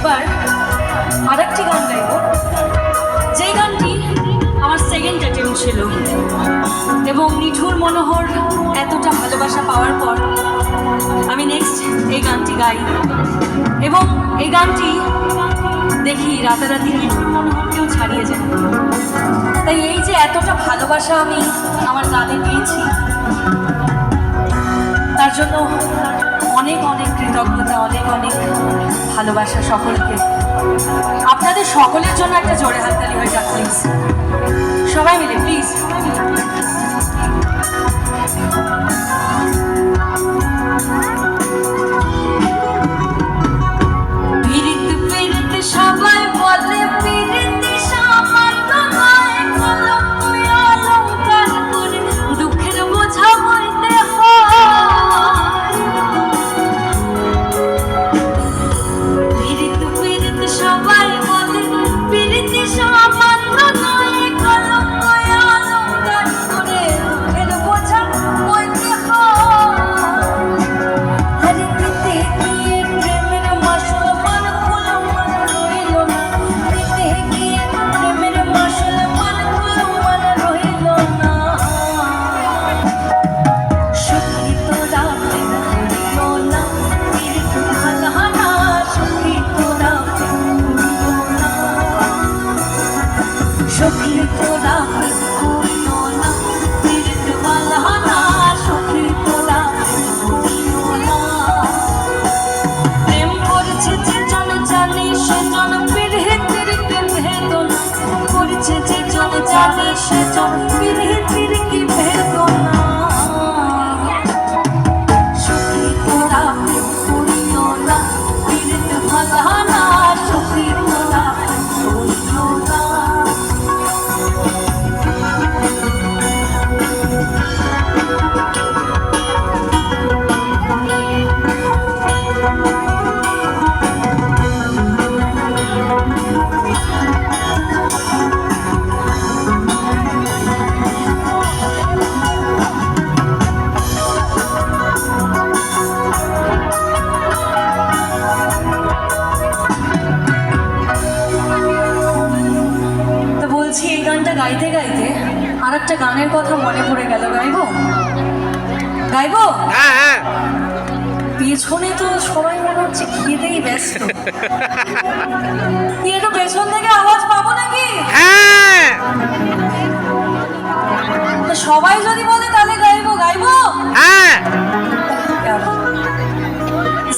এবার আর একটি গান গাইব। যেই গানটি আমার সেকেন্ড অ্যাটেম্প ছিল। এবং নিঠুর মনোহর এতটা ভালোবাসা পাওয়ার পর আমি নেক্সট এই গানটি গাই। এবং এই গানটি দেখি রাতারাতি নিঠুর মনোহরকেও ছাড়িয়ে যায়। তাই এই যে এতটা ভালোবাসা আমি আমার গানে পেয়েছি তার জন্য অনেক অনেক কৃতজ্ঞতা, অনেক অনেক ভালোবাসা সকলকে। আপনাদের সকলের জন্য একটা জোরে হাততালি হয়ে যাক প্লিজ সবাই মিলে প্লিজ on গাইতে গাইতে আর একটা গানের কথা মনে পড়ে গেল গাইবো? গাইবো? হ্যাঁ হ্যাঁ। পেছনে তো সবাই মনে হচ্ছে খেতেই ব্যস্ত। কি একটু পেছন থেকে আওয়াজ পাবো নাকি? হ্যাঁ। তো সবাই যদি বলে তাহলে গাইবো গাইবো? হ্যাঁ।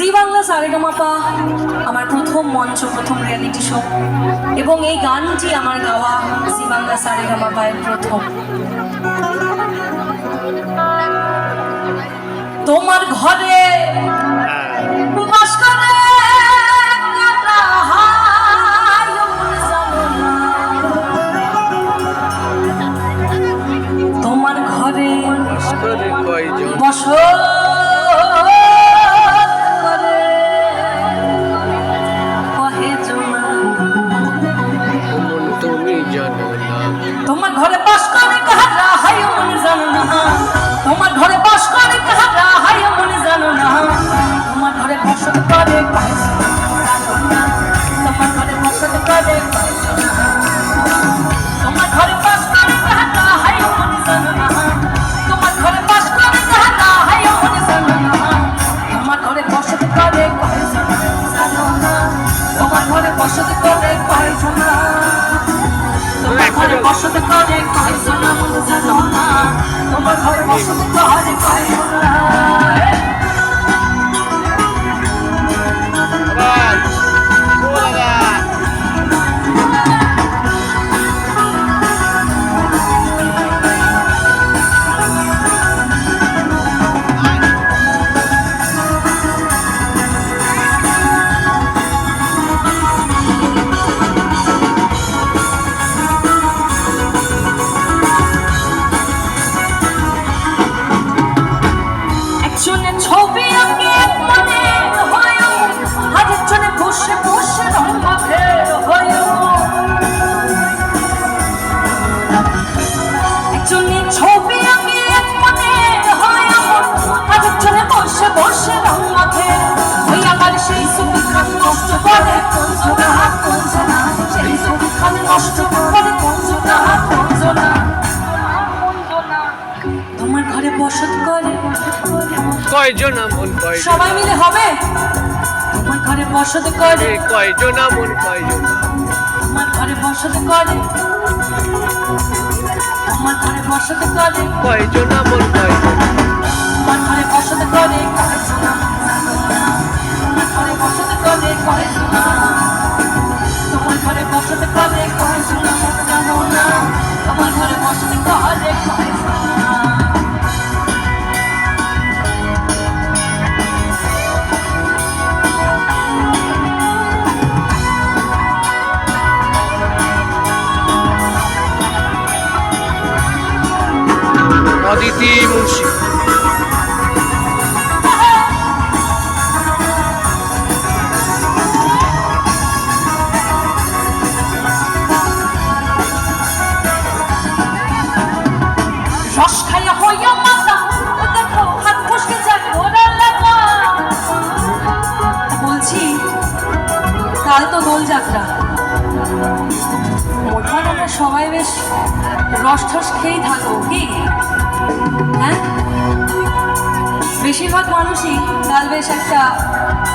জি বাংলা সারেগামাপা আমার প্রথম মঞ্চ, প্রথম রিয়ালিটি শো এবং এই গানটি আমার গাওয়া জি বাংলা সারেগামাপায় প্রথম। তোমার ঘরে মনে জানো তোমার ঘরে বাস করে মনে জানো না। তোমার ঘরে বসত করে কহে না বসত কহে জোনা। বসত না। তোমার ঘরে বসত করে কয় সোনা কষ্ট তোমার ঘরে বসত করে কয়জন আমন কয়জন? সবাই মিলে হবে? তোমার ঘরে বসত করে কয়জন আমন কয়জন তোমার ঘরে বসত করে আমার ঘরে বসত করে। কয়জন আমন কয়জন তোমার ঘরে বসত করে সবাই বেশ রস ঠস খেয়েই থাকব কি? হ্যাঁ? বেশিরভাগ মানুষই কাল বেশ একটা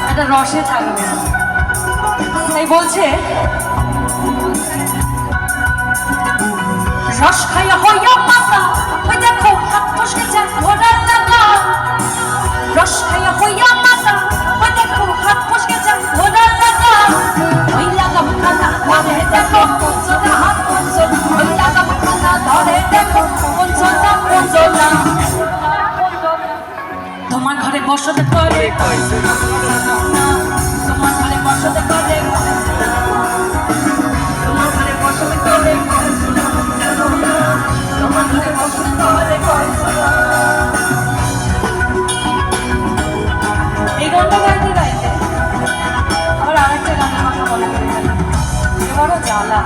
একটা রসে থাকবে। তাই বলছে, রস খাইয়া হইয়া মাতা ওই দেখো, হাত ফসকে যায় ঘোড়ার লাগা রস খাইয়া হইয়া মাতা ওই দেখো, হাত ফসকে যায় ঘোড়ার লাগা ওই লাগা খানা ধরে দেখো তোমার ঘরে বসত এ তোমার ঘরে বসত করে তোমার ঘরে বসত করে তোমার ঘরে বসত করে এই গানটা গাইতে গাইতে আরেকটা গানের কথা এবারও জ্বালা।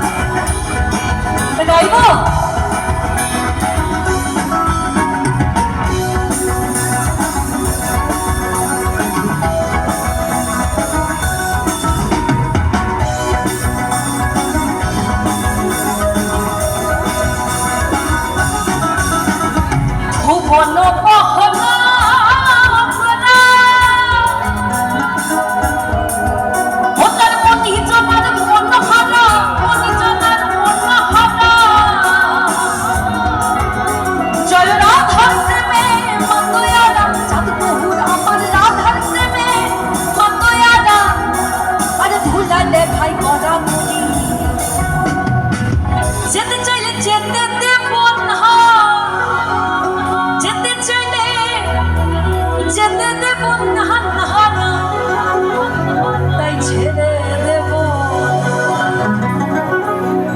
যেতে দেব না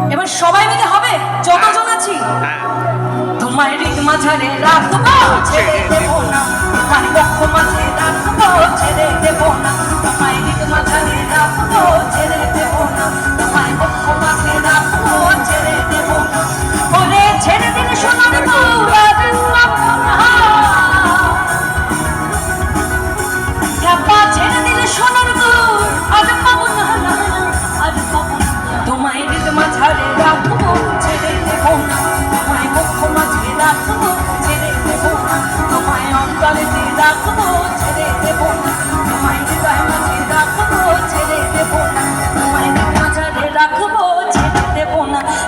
ছেড়ে এবার সবাই মিলে হবে? যতজন আছি? তোমায় রিক মাঝারে রাখব ছেড়ে দেব না। তোমার পক্ষ মাঝে রাখব ছেড়ে দেব না। তোমায় মাঝারে রাখব ছেড়ে দেব না।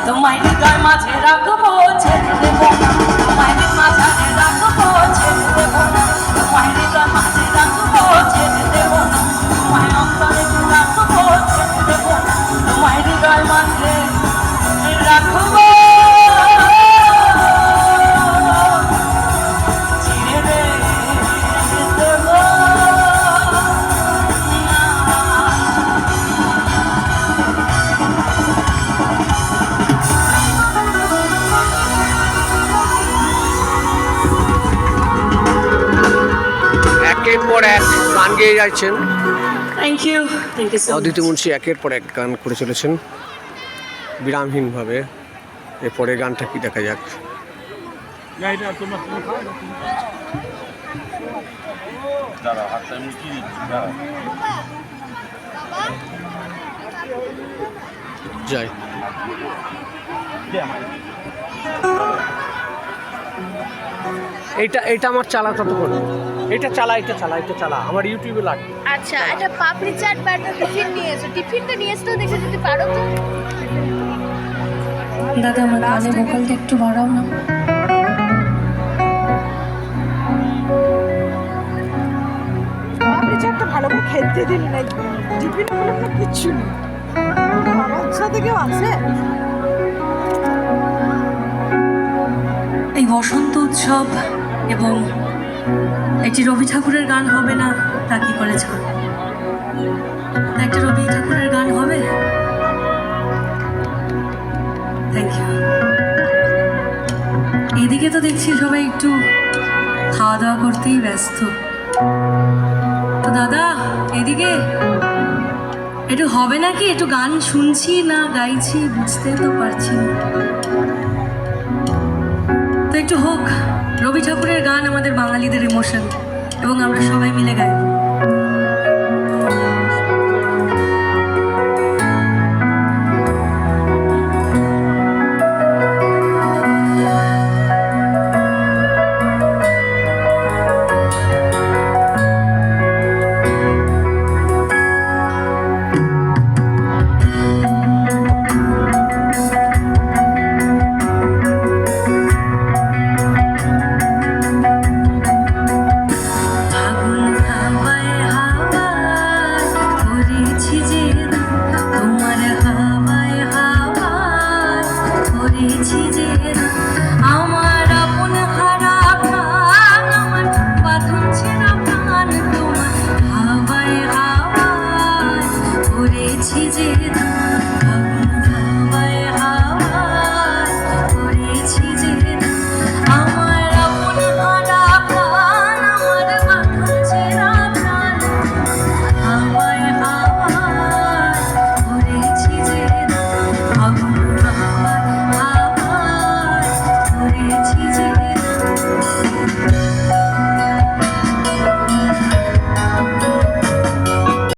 তোমায় হৃদয় মাঝে রাখব পর এক গান গেয়ে যাচ্ছেন। Thank you thank you Aditi Munshi একের পর এক গান করে চলেছেন। বিরামহীনভাবে এরপরে গানটা কি দেখা যাক। যাই। এইটা এইটা আমার চালা ততক্ষণ এটা চালা এটা চালা এটা চালা আমার ইউটিউবে লাগবে। আচ্ছা একটা পাপড়ি চাট বা একটা টিফিন নিয়ে এসো। টিফিনটা নিয়ে এসো দেখে যদি পারো তো। দাদা আমার কানে ভোকালটা একটু বাড়াও না। পাপড়ি চাটটা ভালো করে খেতে দিলি না। টিফিন বলে কিচ্ছু নেই। বাবার সাথে কেউ আছে? এই বসন্ত উৎসব এবং একটি রবি ঠাকুরের গান হবে না? তা কি করে ছাড় একটা রবি ঠাকুরের গান হবে? থ্যাংক ইউ এদিকে তো দেখছি সবাই একটু খাওয়া দাওয়া করতেই ব্যস্ত। তো দাদা, এদিকে? একটু হবে নাকি? একটু গান শুনছি না, গাইছি, বুঝতে তো পারছি না। তো একটু হোক, রবি ঠাকুরের গান আমাদের বাঙালিদের ইমোশন এবং আমরা সবাই মিলে গাইব।